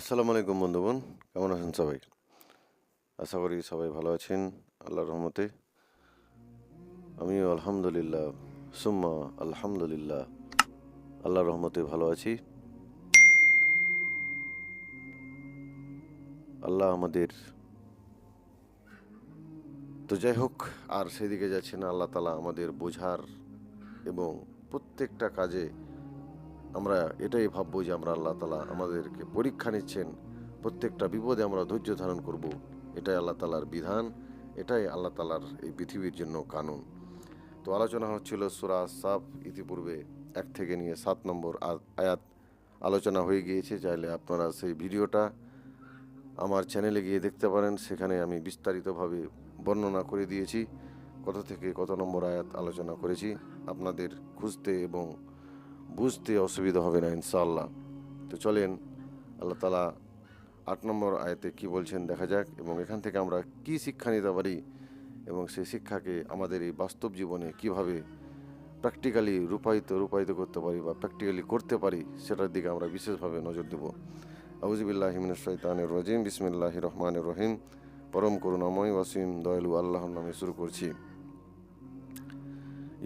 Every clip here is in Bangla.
আসসালামু আলাইকুম বন্ধুবন কেমন আছেন সবাই? আশা করি সবাই ভালো আছেন, আল্লাহর রহমতে। আমিও আলহামদুলিল্লাহ, সুম্মা আলহামদুলিল্লাহ, আল্লাহর রহমতে ভালো আছি। আল্লাহ আমাদের তো যাই হোক, আর সেদিকে যাচ্ছে না, আল্লাহ তালা আমাদের বোঝার এবং প্রত্যেকটা কাজে আমরা এটাই ভাববো যে আমরা আল্লাহ তালা আমাদেরকে পরীক্ষা নিচ্ছেন। প্রত্যেকটা বিপদে আমরা ধৈর্য ধারণ করব। এটাই আল্লাহ তালার বিধান, এটাই আল্লাহ তালার এই পৃথিবীর জন্য কানুন। তো আলোচনা হচ্ছিল সুরা সাফ ইতিপূর্বে এক থেকে নিয়ে সাত নম্বর আয়াত। আলোচনা হয়ে গিয়েছে, চাইলে আপনারা সেই ভিডিওটা আমার চ্যানেলে গিয়ে দেখতে পারেন। সেখানে আমি বিস্তারিতভাবে বর্ণনা করে দিয়েছি। কত থেকে কত নম্বর আয়াত আলোচনা করেছি, আপনাদের খুঁজতে এবং বুঝতে অসুবিধা হবে না, ইনশাআল্লাহ। তো চলেন, আল্লাহ তালা আট নম্বর আয়তে কি বলছেন দেখা যাক, এবং এখান থেকে আমরা কি শিক্ষা নিতে পারি, এবং সেই শিক্ষাকে আমাদের এই বাস্তব জীবনে কীভাবে প্র্যাকটিক্যালি রূপায়িত রূপায়িত করতে পারি বা প্র্যাকটিক্যালি করতে পারি, সেটার দিকে আমরা বিশেষভাবে নজর দেব। আউজিবিল্লাহ শৈতানের রজিম বিসমিল্লাহ রহমান রহিম। পরম করুণাময়, ওয়াসিম, দয়ালু আল্লাহর নামে শুরু করছি।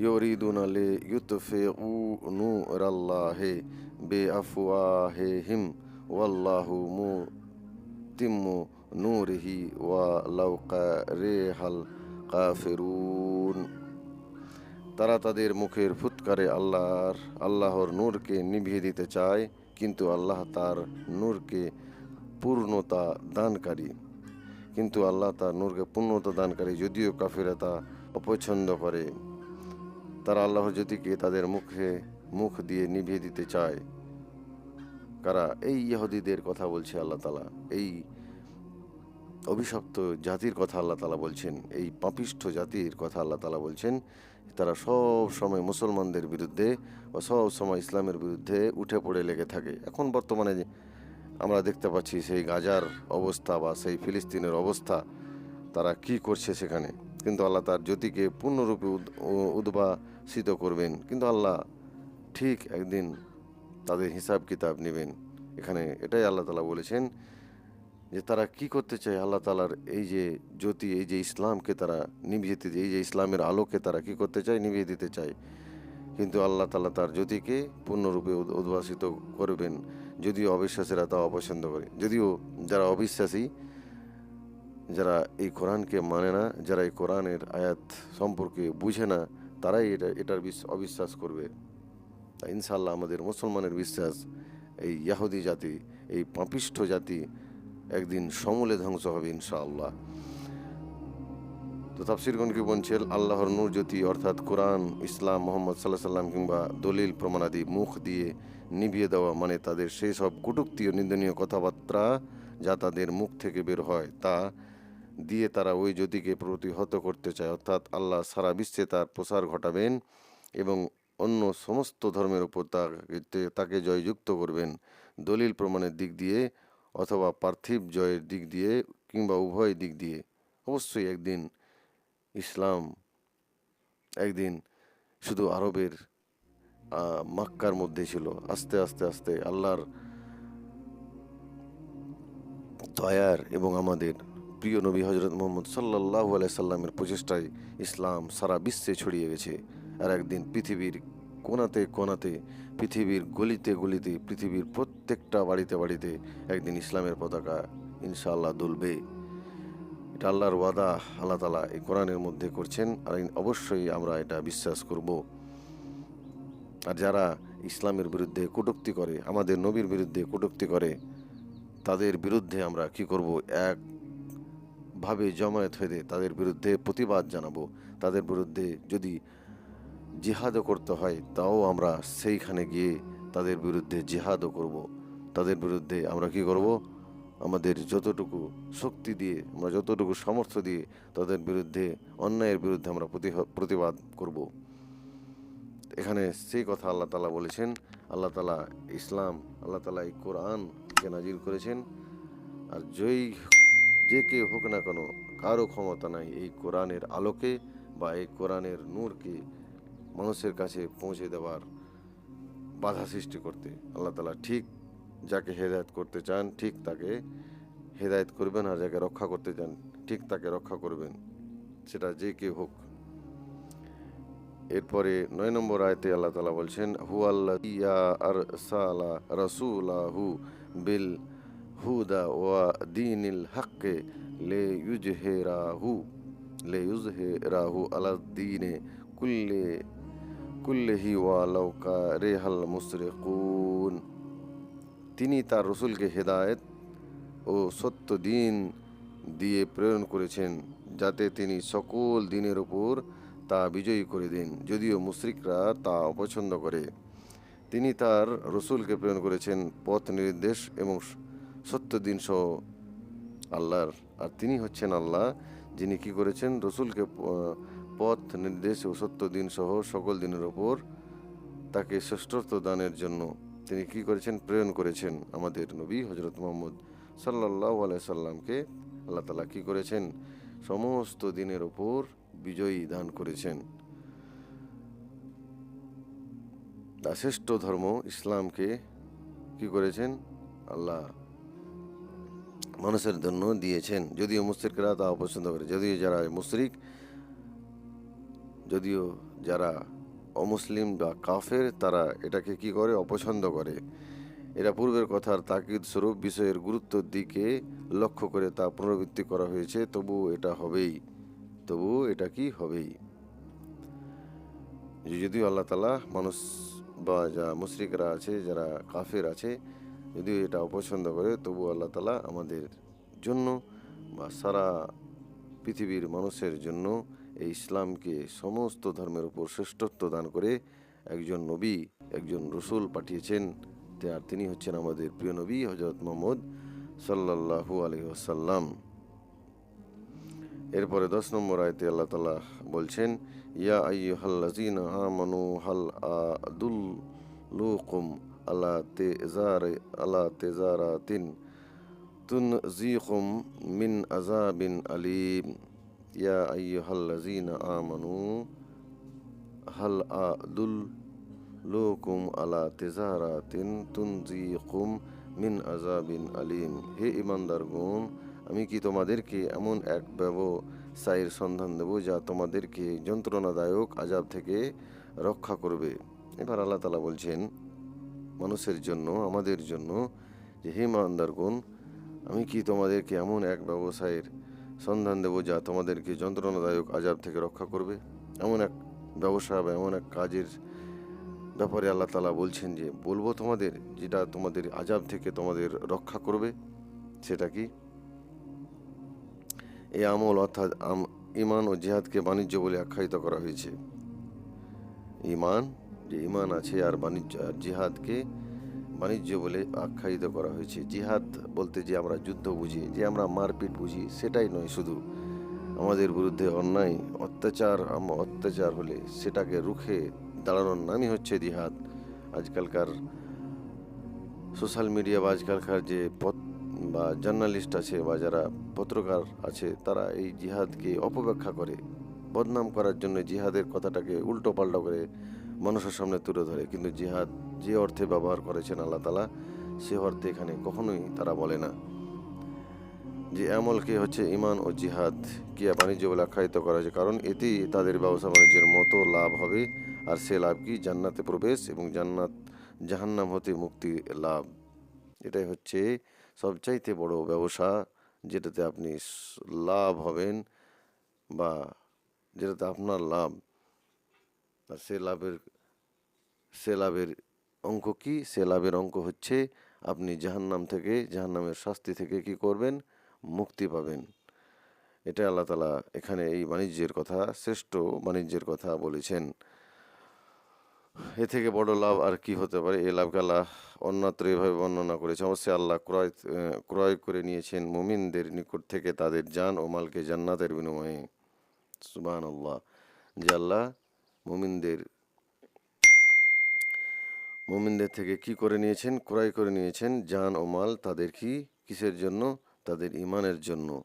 ইউরিদুন আলে ইউতফে উ নু রাল্লাহে বে আফওয়াহে হিম ওয়াল্লাহু মু তিম্মু নূরহি ওয়া লাউকা রে হাল কাফেরুন তারা তাদের মুখের ফুৎকারে আল্লাহর আল্লাহর নূরকে নিভিয়ে দিতে চায়, কিন্তু আল্লাহ তার নূরকে পূর্ণতা দানকারী। কিন্তু আল্লাহ তার নূরকে পূর্ণতা দানকারী, যদিও কাফিরা তা অপছন্দ করে। তারা আল্লাহর জ্যোতিকে তাদের মুখে মুখ দিয়ে নিভিয়ে দিতে চায়। কারা? এই ইহুদিদের কথা বলছে আল্লাহ তালা এই অভিশপ্ত জাতির কথা আল্লাহ তালা বলছেন। এই পাপিষ্ঠ জাতির কথা আল্লাহ তালা বলছেন। তারা সব সময় মুসলমানদের বিরুদ্ধে ও সব সময় ইসলামের বিরুদ্ধে উঠে পড়ে লেগে থাকে। এখন বর্তমানে আমরা দেখতে পাচ্ছি সেই গাজার অবস্থা বা সেই ফিলিস্তিনের অবস্থা, তারা কি করছে সেখানে। কিন্তু আল্লাহ তার জ্যোতিকে পূর্ণরূপে উদ- উ- করবেন। কিন্তু আল্লাহ ঠিক একদিন তাদের হিসাব কিতাব নেবেন। এখানে এটাই আল্লাহ তালা বলেছেন যে তারা কি করতে চায়? আল্লাহ তালার এই যে জ্যোতি, এই যে ইসলামকে তারা নিভিয়ে দিতে এই যে ইসলামের আলোকে তারা কি করতে চায়? নিভিয়ে দিতে চায়। কিন্তু আল্লাহ তালা তার জ্যোতিকে পূর্ণরূপে উদ্ভাসিত করবেন। যদিও অবিশ্বাসীরা তা অপছন্দ করে। যদিও যারা অবিশ্বাসী, যারা এই কোরআনকে মানে না, যারা এই কোরআনের আয়াত সম্পর্কে বুঝে না তারাই এটা, এটার বিশ- অবিশ্বাস করবে। তা ইনশাল্লাহ আমাদের মুসলমানের বিশ্বাস, এই ইয়াহুদি জাতি, এই পাপিষ্ঠ জাতি একদিন সমূলে ধ্বংস হবে ইনশাআল্লাহ। তো তাফসিরগণ কি বলছেন? আল্লাহর নূর জ্যোতি, অর্থাৎ কোরআন, ইসলাম, মোহাম্মদ সাল্লাহ সাল্লাম কিংবা দলিল, প্রমাণাদি, মুখ দিয়ে নিভিয়ে দেওয়া মানে তাদের সেই সব কটূক্তি ও নিন্দনীয় কথাবার্তা যা তাদের মুখ থেকে বের হয়, তা দিয়ে তারা ওই জ্যোতিকে প্রতিহত করতে চায়। অর্থাৎ আল্লাহ সারা বিশ্বে তার প্রসার ঘটাবেন এবং অন্য সমস্ত ধর্মের উপর তাকে তাকে জয়যুক্ত করবেন। দলিল প্রমাণের দিক দিয়ে অথবা পার্থিব জয়ের দিক দিয়ে কিংবা উভয় দিক দিয়ে। অবশ্যই একদিন ইসলাম, একদিন শুধু আরবের মাক্কার মধ্যে ছিল। আস্তে আস্তে আস্তে আল্লাহর দয়ার এবং আমাদের প্রিয় নবী হজরত মোহাম্মদ সাল্লাহ সাল্লামের প্রচেষ্টায় ইসলাম সারা বিশ্বে ছড়িয়ে গেছে। আর একদিন পৃথিবীর কোনাতে কোনাতে পৃথিবীর গলিতে গলিতে, পৃথিবীর প্রত্যেকটা বাড়িতে বাড়িতে একদিন ইসলামের পতাকা ইনশাআল্লাহ দুলবে। এটা আল্লাহর ওয়াদা, আল্লাহ তালা এই কোরআনের মধ্যে করছেন। আর অবশ্যই আমরা এটা বিশ্বাস করব। আর যারা ইসলামের বিরুদ্ধে কটূক্তি করে, আমাদের নবীর বিরুদ্ধে কটূক্তি করে, তাদের বিরুদ্ধে আমরা কি করব? এক ভাবে জমায়েত হয়ে তাদের বিরুদ্ধে প্রতিবাদ জানাব। তাদের বিরুদ্ধে যদি জিহাদও করতে হয়, তাও আমরা সেইখানে গিয়ে তাদের বিরুদ্ধে জিহাদও করব। তাদের বিরুদ্ধে আমরা কি করব? আমাদের যতটুকু শক্তি দিয়ে, আমরা যতটুকু সামর্থ্য দিয়ে তাদের বিরুদ্ধে, অন্যায়ের বিরুদ্ধে আমরা প্রতিবাদ করব। এখানে সেই কথা আল্লাহ তালা বলেছেন, আল্লাহ তালা ইসলাম, আল্লাহ তালা এই কোরআনকে নাজির করেছেন। আর যেই যে কে হোক না কেন, কারও ক্ষমতা নাই এই কোরআনের আলোকে বা এই কোরআনের নূরকে মানুষের কাছে পৌঁছে দেওয়ার বাধা সৃষ্টি করতে। আল্লাহ তালা ঠিক যাকে হেদায়েত করতে চান, ঠিক তাকে হেদায়েত করবেন আর যাকে রক্ষা করতে চান, ঠিক তাকে রক্ষা করবেন, সেটা যে কে হোক। এরপরে নয় নম্বর আয়তে আল্লাহ তালা বলছেন হু আল্লাহ ইয়া আর সালা রসুলাহু বিল হুদা ওয়া দিনিল হককে লে ইউজহেরাহু লে ইউজহেরাহু আলাদ্দিনে কুল্লে কুল্লেহি ওয়া লাউকা রেহাল তিনি তার রসুলকে হেদায়েত ও সত্য দিন দিয়ে প্রেরণ করেছেন, যাতে তিনি সকল দিনের উপর তা বিজয়ী করে দিন, যদিও মুশরিকরা তা অপছন্দ করে। তিনি তার রসুলকে প্রেরণ করেছেন পথ নির্দেশ এবং সত্য দিন সহ আল্লাহর, আর তিনি হচ্ছেন আল্লাহ, যিনি কি করেছেন? রসুলকে পথ, নির্দেশ ও সত্য দিন সহ সকল দিনের ওপর তাকে শ্রেষ্ঠত্ব দানের জন্য তিনি কি করেছেন? প্রেরণ করেছেন আমাদের নবী হজরত মোহাম্মদ সাল্লাহ সাল্লামকে। আল্লাহ তালা কি করেছেন? সমস্ত দিনের ওপর বিজয়ী দান করেছেন। শ্রেষ্ঠ ধর্ম ইসলামকে কি করেছেন? আল্লাহ মানুষের জন্য দিয়েছেন। যদিও মুসরিকরা তা অপছন্দ করে। যদিও যারা মুসরিক যদিও যারা অমুসলিম বা কাফের, তারা এটাকে কি করে? অপছন্দ করে। এরা পূর্বের কথার তাকিদ স্বরূপ বিষয়ের গুরুত্বের দিকে লক্ষ্য করে তা পুনরাবৃত্তি করা হয়েছে। তবু এটা হবেই। তবু এটা কি? হবেই। যদিও আল্লাহ তালা মানুষ বা যা মুশরিকরা আছে, যারা কাফের আছে যদিও এটা অপছন্দ করে, তবু আল্লাহ তালা আমাদের জন্য বা সারা পৃথিবীর মানুষের জন্য এই ইসলামকে সমস্ত ধর্মের উপর শ্রেষ্ঠত্ব দান করে একজন নবী, একজন রসুল পাঠিয়েছেন। আর তিনি হচ্ছেন আমাদের প্রিয় নবী হজরত মোহাম্মদ সাল্লাল্লাহু আলাইহি ওয়াসাল্লাম। এরপরে দশ নম্বর আয়তে আল্লাহ তালা বলছেন, ইয়া আইয়ুহাল্লাযীনা আমানু হাল আদুল্লুকুম আলা তেজার আলা তেজারাতিন তুনজিকুম মিন আযাবিন আলীম ইয়া আইয়ুহাল্লাযীনা আমানু হাল আদুল্লুকুম আলা তেজারাতিন তুনজিকুম মিন আযাবিন আলীম হে ইমানদারগণ, আমি কি তোমাদেরকে এমন এক ব্যবসায়ের সন্ধান দেব যা তোমাদেরকে যন্ত্রণাদায়ক আজাব থেকে রক্ষা করবে? এবার আল্লাহ তালা বলছেন মানুষের জন্য, আমাদের জন্য, যে হে ইমানদারগণ আমি কি তোমাদেরকে এমন এক ব্যবসায়ের সন্ধান দেব যা তোমাদেরকে যন্ত্রণাদায়ক আজাব থেকে রক্ষা করবে? এমন এক ব্যবসা বা এমন এক কাজের ব্যাপারে আল্লাহ তালা বলছেন যে, বলব তোমাদের যেটা তোমাদের আজাব থেকে তোমাদের রক্ষা করবে, সেটা কি? এই আমল অর্থাৎ ইমান ও জেহাদকে বাণিজ্য বলে আখ্যায়িত করা হয়েছে। ইমান যে ইমান আছে আর বাণিজ্য, আর জিহাদকে বাণিজ্য বলে আখ্যায়িত করা হয়েছে। জিহাদ বলতে যে আমরা যুদ্ধ বুঝি, যে আমরা মারপিট বুঝি, সেটাই নয় শুধু। আমাদের বিরুদ্ধে অন্যায়, অত্যাচার অত্যাচার হলে সেটাকে রুখে দাঁড়ানোর নামই হচ্ছে জিহাদ। আজকালকার সোশ্যাল মিডিয়া বা আজকালকার যে পথ বা জার্নালিস্ট আছে বা যারা পত্রকার আছে, তারা এই জিহাদকে অপব্যাখ্যা করে। বদনাম করার জন্য জিহাদের কথাটাকে উল্টো পাল্টা করে মানুষের সামনে তুলে ধরে, কিন্তু জিহাদ যে অর্থে ব্যবহার করেছেন আল্লাহ তালা সে অর্থে এখানে কখনোই তারা বলে না। যে আমলকে হচ্ছে ইমান ও জিহাদ কি বাণিজ্য বলে আখ্যায়িত করা হয়েছে? কারণ এতেই তাদের ব্যবসা বাণিজ্যের মতো লাভ হবে, আর সে লাভ কি? জান্নাতে প্রবেশ এবং জান্নাত, জাহান্নাম হতে মুক্তি লাভ। এটাই হচ্ছে সবচাইতে বড় ব্যবসা, যেটাতে আপনি লাভ হবেন বা যেটাতে আপনার লাভ, আর সে লাভের সে লাভের অঙ্ক কি? সে লাভের অঙ্ক হচ্ছে আপনি জাহান্নাম থেকে, জাহান্নামের শাস্তি থেকে কি করবেন? মুক্তি পাবেন। এটা আল্লাহ তালা এখানে এই বাণিজ্যের কথা, শ্রেষ্ঠ বাণিজ্যের কথা বলেছেন। এ থেকে বড় লাভ আর কি হতে পারে? এই লাভকে আল্লাহ অন্যত্র এভাবে বর্ণনা করেছে। অবশ্যই আল্লাহ ক্রয় ক্রয় করে নিয়েছেন মুমিনদের নিকট থেকে তাদের জান ও মালকে জান্নাতের বিনিময়ে। সুবান আল্লাহ যে আল্লাহ মুমিনদের মুমিনদের থেকে কি করে নিয়েছেন, ক্রয় করে নিয়েছেন, জান ও মাল তাদের কি, কিসের জন্য? তাদের ইমানের জন্য।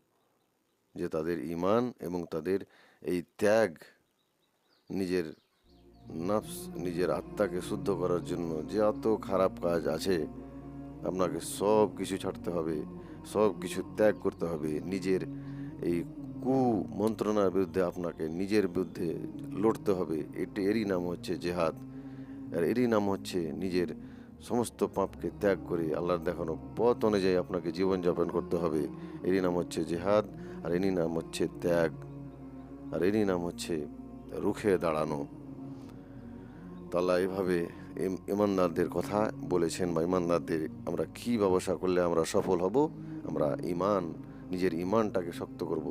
যে তাদের ইমান এবং তাদের এই ত্যাগ নিজের নফস, নিজের আত্মাকে শুদ্ধ করার জন্য যে এত খারাপ কাজ আছে, আপনাকে সব কিছু ছাড়তে হবে, সব কিছু ত্যাগ করতে হবে। নিজের এই কু মন্ত্রণার বিরুদ্ধে আপনাকে নিজের বিরুদ্ধে লড়তে হবে। এটি এরই নাম হচ্ছে জেহাদ। আর এরই নাম হচ্ছে নিজের সমস্ত পাপকে ত্যাগ করে আল্লাহর দেখানো পথ অনুযায়ী আপনাকে জীবনযাপন করতে হবে। এরই নাম হচ্ছে জেহাদ, আর এরই নাম হচ্ছে ত্যাগ, আর এরই নাম হচ্ছে রুখে দাঁড়ানো। তাল্লাহ এভাবে ইমানদারদের কথা বলেছেন বা ইমানদারদের আমরা কি ব্যবসা করলে আমরা সফল হব? আমরা ইমান নিজের ইমানটাকে শক্ত করব,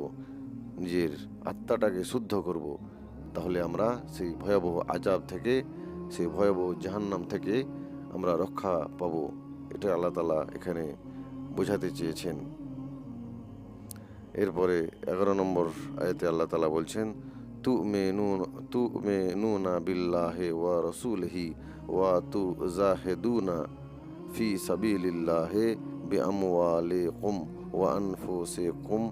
নিজের আত্মাটাকে শুদ্ধ করব। তাহলে আমরা সেই ভয়াবহ আজাব থেকে সেই ভয়াবহ জাহান্নাম থেকে আমরা রক্ষা পাব। এটা আল্লাহ তালা এখানে বোঝাতে চেয়েছেন। এরপরে এগারো নম্বর আয়াতে আল্লাহ তালা বলছেন তু মে তু মে নু নুনা বিল্লাহে ওয়া রসুলহি ওয়া তু জাহেদুনা ফি সাবিলিল্লাহে বি আমওয়ালে কুম ওয়া আনফুসে কুম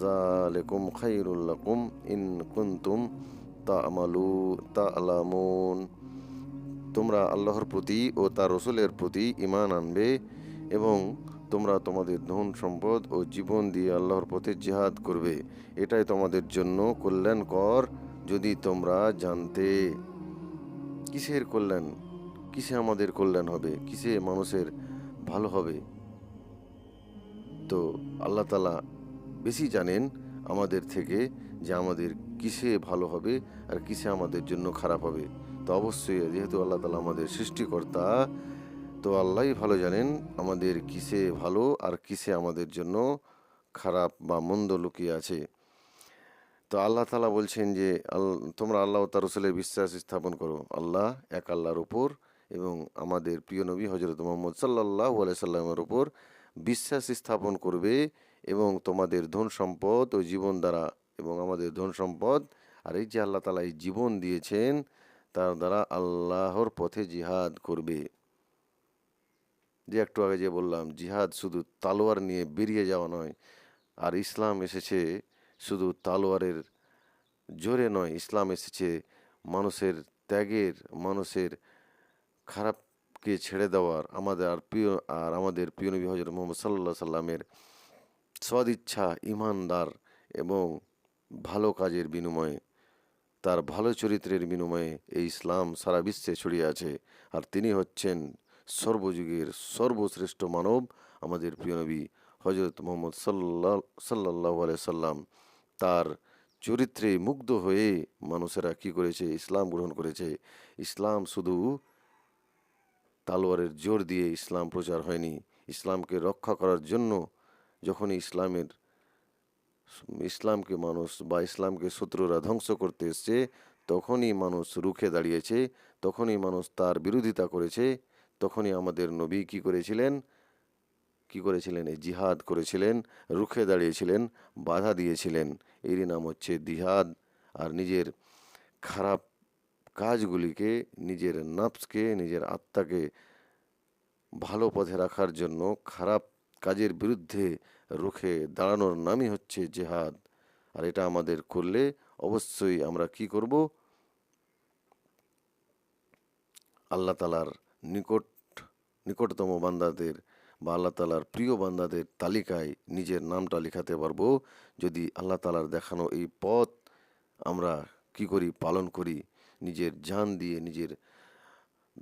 জালেকুম খাইরুল্লাকুম ইন কুন্তুম তা তা'লামুন। তোমরা আল্লাহর প্রতি ও তার রসুলের প্রতি ইমান আনবে এবং তোমরা তোমাদের ধন সম্পদ ও জীবন দিয়ে আল্লাহর পথে জিহাদ করবে। এটাই তোমাদের জন্য কল্যাণকর যদি তোমরা জানতে। কিসের কল্যাণ? কিসে আমাদের কল্যাণ হবে? কিসে মানুষের ভালো হবে? তো আল্লাহ তালা বেশি জানেন আমাদের থেকে যে আমাদের কিসে ভালো হবে আর কিসে আমাদের জন্য খারাপ হবে। তো অবশ্যই, যেহেতু আল্লাহ তালা আমাদের সৃষ্টিকর্তা, তো আল্লাহই ভালো জানেন আমাদের কিসে ভালো আর কিসে আমাদের জন্য খারাপ বা মন্দ লুকিয়ে আছে। তো আল্লাহ তালা বলছেন যে তোমরা আল্লাহ তার রসুলের বিশ্বাস স্থাপন করো। আল্লাহ এক আল্লাহর উপর এবং আমাদের প্রিয় নবী হজরত মোহাম্মদ সাল্লাহ সাল্লামের উপর বিশ্বাস স্থাপন করবে এবং তোমাদের ধন সম্পদ ও জীবন দ্বারা এবং আমাদের ধন সম্পদ আর এই যে আল্লাহ তালা এই জীবন দিয়েছেন তার দ্বারা আল্লাহর পথে জিহাদ করবে। যে একটু আগে যে বললাম, জিহাদ শুধু তালোয়ার নিয়ে বেরিয়ে যাওয়া নয়, আর ইসলাম এসেছে শুধু তালোয়ারের জোরে নয়, ইসলাম এসেছে মানুষের ত্যাগের, মানুষের খারাপকে ছেড়ে দেওয়ার। আমাদের আর প্রিয়, আর আমাদের প্রিয় নবী হজরত মোহাম্মদ সাল্লাহ সাল্লামের সদিচ্ছা ইমানদার এবং ভালো কাজের বিনিময়ে তার ভালো চরিত্রের বিনিময়ে এই ইসলাম সারা বিশ্বে ছড়িয়ে আছে। আর তিনি হচ্ছেন সর্বযুগের সর্বশ্রেষ্ঠ মানব, আমাদের প্রিয় নবী হজরত মোহাম্মদ সাল্লাহ সাল্লাহ সাল্লাম। তার চরিত্রে মুগ্ধ হয়ে মানুষেরা কি করেছে? ইসলাম গ্রহণ করেছে। ইসলাম শুধু তালোয়ারের জোর দিয়ে ইসলাম প্রচার হয়নি। ইসলামকে রক্ষা করার জন্য যখনই ইসলামের ইসলামকে মানুষ বা ইসলামকে শত্রুরা ধ্বংস করতে এসছে, তখনই মানুষ রুখে দাঁড়িয়েছে, তখনই মানুষ তার বিরোধিতা করেছে, তখনই আমাদের নবী কি করেছিলেন? কি করেছিলেন? এই জিহাদ করেছিলেন, রুখে দাঁড়িয়েছিলেন, বাধা দিয়েছিলেন। এরই নাম হচ্ছে জিহাদ। আর নিজের খারাপ কাজগুলিকে, নিজের নাফসকে, নিজের আত্মাকে ভালো পথে রাখার জন্য খারাপ কাজের বিরুদ্ধে রুখে দাঁড়ানোর নামই হচ্ছে জেহাদ। আর এটা আমাদের করলে অবশ্যই আমরা কি করব? আল্লাহ তালার নিকট, নিকটতম বান্দাদের বা আল্লাহ তালার প্রিয় বান্দাদের তালিকায় নিজের নামটা লেখাতে পারব। যদি আল্লাহ তালার দেখানো এই পথ আমরা কি করি? পালন করি। নিজের জান দিয়ে, নিজের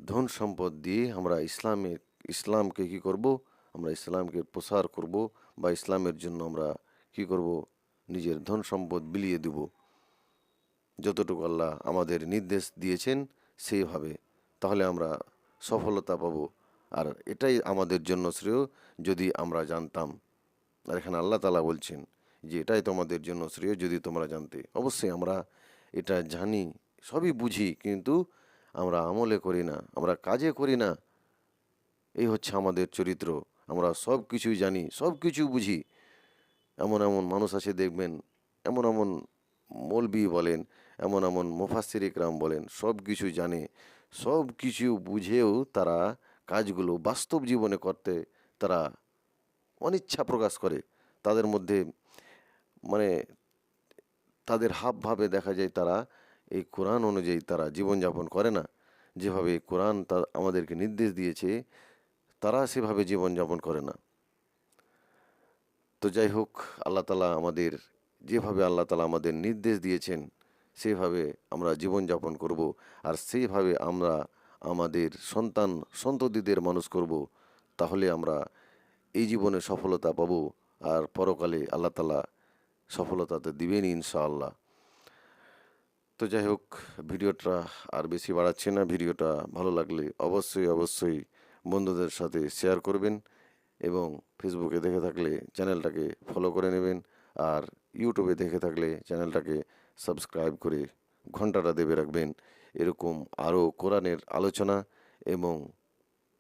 ধন সম্পদ দিয়ে আমরা ইসলামের ইসলামকে কি করব? আমরা ইসলামকে প্রসার করব বা ইসলামের জন্য আমরা কি করব? নিজের ধন সম্পদ বিলিয়ে দেব। যতটুকু আল্লাহ আমাদের নির্দেশ দিয়েছেন সেইভাবে। তাহলে আমরা সফলতা পাব। আর এটাই আমাদের জন্য শ্রেয় যদি আমরা জানতাম। আর এখানে আল্লাহ তালা বলছেন যে, এটাই তোমাদের জন্য শ্রেয় যদি তোমরা জানতে। অবশ্যই আমরা এটা জানি, সবই বুঝি, কিন্তু আমরা আমলে করি না, আমরা কাজে করি না। এই হচ্ছে আমাদের চরিত্র। আমরা সব কিছুই জানি, সব কিছু বুঝি। এমন এমন মানুষ আছে দেখবেন, এমন এমন মৌলবি বলেন, এমন এমন মুফাসির ইকরাম বলেন, সব কিছু জানে। সব কিছু বুঝেও তারা কাজগুলো বাস্তব জীবনে করতে তারা অনিচ্ছা প্রকাশ করে। তাদের মধ্যে মানে তাদের হাবভাবে দেখা যায় তারা এই কোরআন অনুযায়ী তারা জীবনযাপন করে না। যেভাবে কোরআন তা আমাদেরকে নির্দেশ দিয়েছে তারা সেভাবে জীবনযাপন করে না। তো যাই হোক, আল্লাহ তালা আমাদের, যেভাবে আল্লাহ তালা আমাদের নির্দেশ দিয়েছেন, সেভাবে আমরা জীবনযাপন করব আর সেইভাবে আমরা আমাদের সন্তান, সন্ততিদের মানুষ করব, তাহলে আমরা এই জীবনে সফলতা পাব আর পরকালে আল্লাহ তালা সফলতাতে দিবেন ইনশাআল্লাহ। তো যাই হোক, ভিডিওটা আর বেশি বাড়াচ্ছি না, ভিডিওটা ভালো লাগলে অবশ্যই অবশ্যই বন্ধুদের সাথে শেয়ার করবেন এবং ফেসবুকে দেখে থাকলে চ্যানেলটাকে ফলো করে নেবেন আর ইউটিউবে দেখে থাকলে চ্যানেলটাকে সাবস্ক্রাইব করে ঘন্টাটা দেবে রাখবেন। এরকম আরও কোরআনের আলোচনা এবং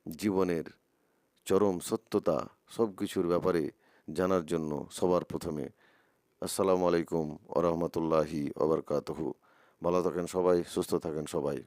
জীবনের চরম সত্যতা সব কিছুর ব্যাপারে জানার জন্য সবার প্রথমে আসসালামু আলাইকুম ওরহমতুল্লাহি ওবরকাতহু ভালো থাকেন সবাই, সুস্থ থাকেন সবাই।